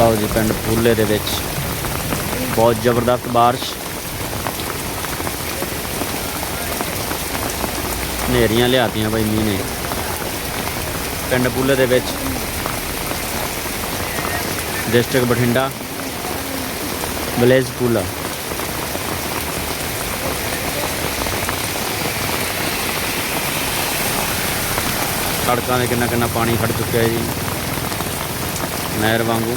ਲਓ ਜੀ ਪਿੰਡ ਫੂਲੇ ਦੇ ਵਿੱਚ। ਬਹੁਤ ਜ਼ਬਰਦਸਤ ਬਾਰਿਸ਼। ਹਨੇਰੀਆਂ ਲਿਆਤੀਆਂ ਬਾਈ ਮੀਂਹ ਨੇ। ਪਿੰਡ ਪੂਲੇ ਦੇ ਵਿੱਚ। ਡਿਸਟ੍ਰਿਕਟ ਬਠਿੰਡਾ। ਵਿਲੇਜ ਫੂਲਾ। ਸੜਕਾਂ 'ਤੇ ਕਿੰਨਾ ਕਿੰਨਾ ਪਾਣੀ ਖੜ ਚੁੱਕਿਆ ਹੈ ਜੀ। ਨਹਿਰ ਵਾਂਗੂ।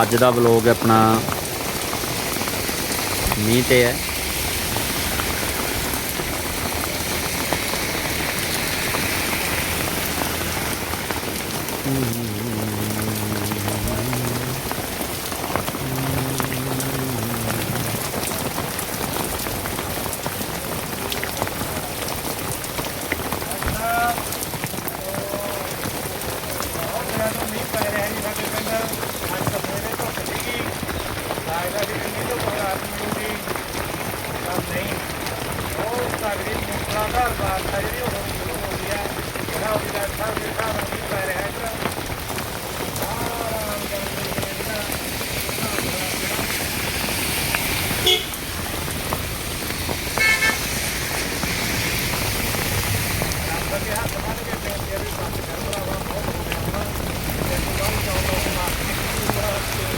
ਅੱਜ ਦਾ ਵਲੋਗ ਆਪਣਾ ਮੀਂਹ ਤੇ ਹੈ।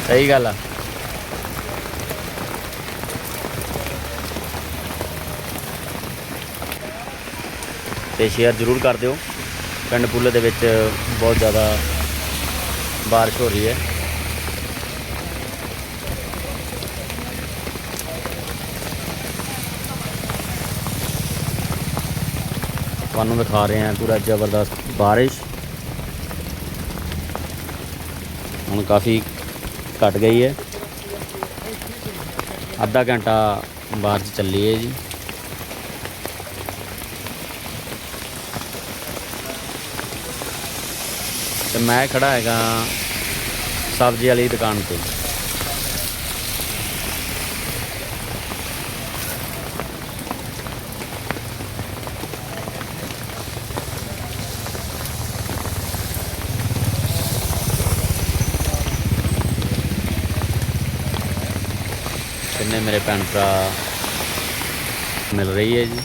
ਸਹੀ ਗੱਲ ਆ। ਤੇ ਸ਼ੇਅਰ ਜ਼ਰੂਰ ਕਰ ਦਿਓ। ਪਿੰਡ ਪੁੱਲੇ ਦੇ ਵਿੱਚ ਬਹੁਤ ਜ਼ਿਆਦਾ ਬਾਰਿਸ਼ ਹੋ ਰਹੀ ਹੈ। ਤੁਹਾਨੂੰ ਦਿਖਾ ਰਹੇ ਹਾਂ ਪੂਰਾ ਜ਼ਬਰਦਸਤ ਬਾਰਿਸ਼। ਹੁਣ ਕਾਫੀ ਘਟ ਗਈ ਹੈ। ਅੱਧਾ ਘੰਟਾ ਬਾਰਿਸ਼ ਚੱਲੀ ਹੈ ਜੀ। ਤੇ ਮੈਂ ਖੜਾ ਹੈਗਾ ਸਬਜ਼ੀ ਵਾਲੀ ਦੁਕਾਨ ਤੇ। ਕਿੰਨੇ ਮੇਰੇ ਭੈਣ ਭਰਾ ਮਿਲ ਰਹੀ ਹੈ ਜੀ?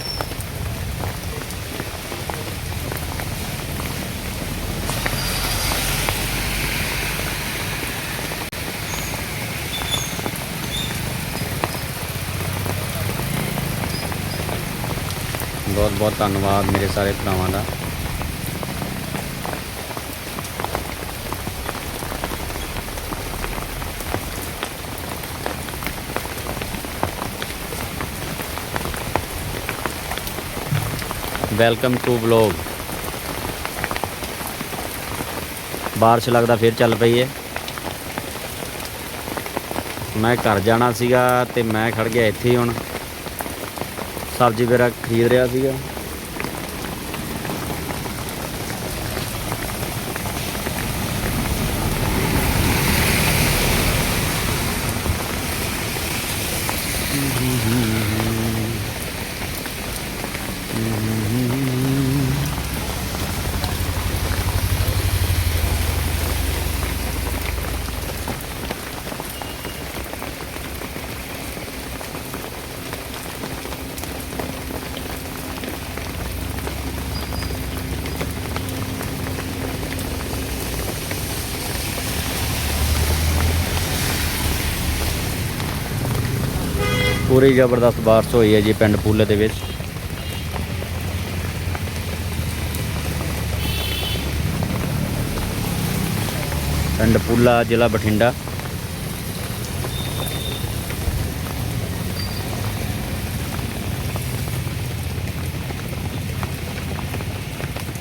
ਬਹੁਤ ਬਹੁਤ ਧੰਨਵਾਦ ਮੇਰੇ ਸਾਰੇ ਭਰਾਵਾਂ ਦਾ। ਵੈਲਕਮ ਟੂ ਵਲੌਗ ਬਾਰਿਸ਼ ਲੱਗਦਾ ਫੇਰ ਚੱਲ ਪਈ ਹੈ ਮੈਂ ਘਰ ਜਾਣਾ ਸੀਗਾ ਤੇ ਮੈਂ ਖੜ ਗਿਆ ਇੱਥੇ ਹੀ ਹੁਣ। ਸਬਜ਼ੀ ਵਗੈਰਾ ਖਰੀਦ ਰਿਹਾ ਸੀਗਾ। ਪੂਰੀ ਜ਼ਬਰਦਸਤ ਬਾਰਿਸ਼ ਹੋਈ ਹੈ ਜੀ ਪਿੰਡ ਪੂਲੇ ਦੇ ਵਿੱਚ। ਪਿੰਡ ਪੂਲਾ, ਜ਼ਿਲ੍ਹਾ ਬਠਿੰਡਾ।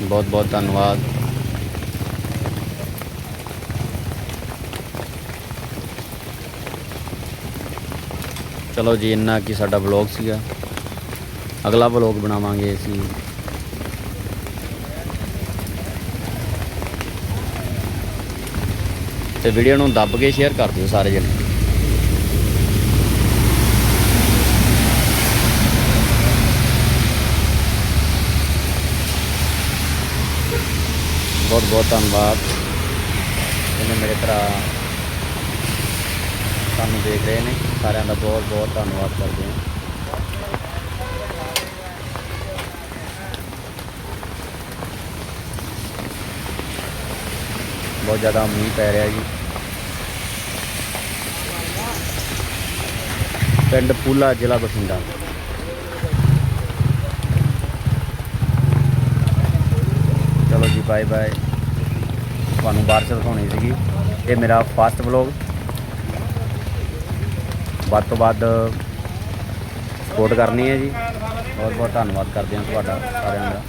ਬਹੁਤ ਬਹੁਤ ਧੰਨਵਾਦ। ਚਲੋ ਜੀ, ਇੰਨਾ ਕੀ ਸਾਡਾ ਵਲੌਗ ਸੀਗਾ। ਅਗਲਾ ਵਲੌਗ ਬਣਾਵਾਂਗੇ ਅਸੀਂ। ਤੇ ਵੀਡੀਓ ਨੂੰ ਦੱਬ ਕੇ ਸ਼ੇਅਰ ਕਰ ਦਿਓ ਸਾਰੇ ਜਣੇ। ਬਹੁਤ ਬਹੁਤ ਧੰਨਵਾਦ। ਇਹਨੇ ਮੇਰੇ ਭਰਾ ਸਾਨੂੰ ਦੇਖ ਰਹੇ ਨੇ। ਸਾਰਿਆਂ ਦਾ ਬਹੁਤ ਬਹੁਤ ਧੰਨਵਾਦ ਕਰਦੇ ਹਾਂ। ਬਹੁਤ ਜ਼ਿਆਦਾ ਮੀਂਹ ਪੈ ਰਿਹਾ ਜੀ। ਪਿੰਡ ਪੂਲਾ, ਜ਼ਿਲ੍ਹਾ ਬਠਿੰਡਾ। ਚਲੋ ਜੀ ਬਾਏ ਬਾਏ ਤੁਹਾਨੂੰ ਬਾਰਿਸ਼ ਦਿਖਾਉਣੀ ਸੀਗੀ। ਇਹ ਮੇਰਾ ਫਸਟ ਵਲੌਗ ਵੱਧ ਤੋਂ ਵੱਧ ਸਪੋਰਟ ਕਰਨੀ ਹੈ ਜੀ। ਬਹੁਤ ਬਹੁਤ ਧੰਨਵਾਦ ਕਰਦੇ ਹਾਂ ਤੁਹਾਡਾ ਸਾਰਿਆਂ ਦਾ।